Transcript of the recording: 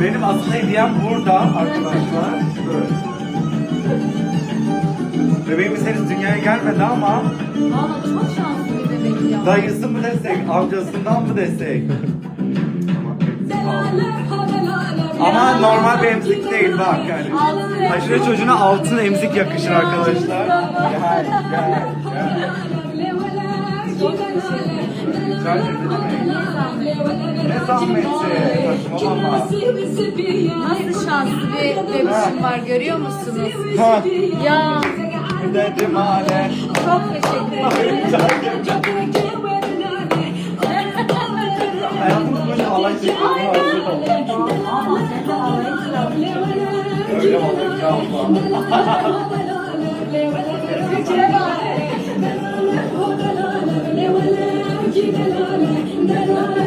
Benim aslında hediyem burada arkadaşlar. Böyle. Bebeğimiz henüz dünyaya gelmedi ama Valla çok şanslı bir bebek ya. dayısı mı desek, amcasından mı desek? Ama normal bir emzik değil bak yani. Haşire çocuğuna altın emzik yakışır arkadaşlar. Gel, gel, gel. Ne zahmeti. Saçmalama. Nasıl şanslı bir bebişim var görüyor musunuz? Ha, Ya dedim hale. çok teşekkür ederim. Hayatımız boyunca alay çektiğine hazır oldu. Öyle olur ya Lord, the Lord.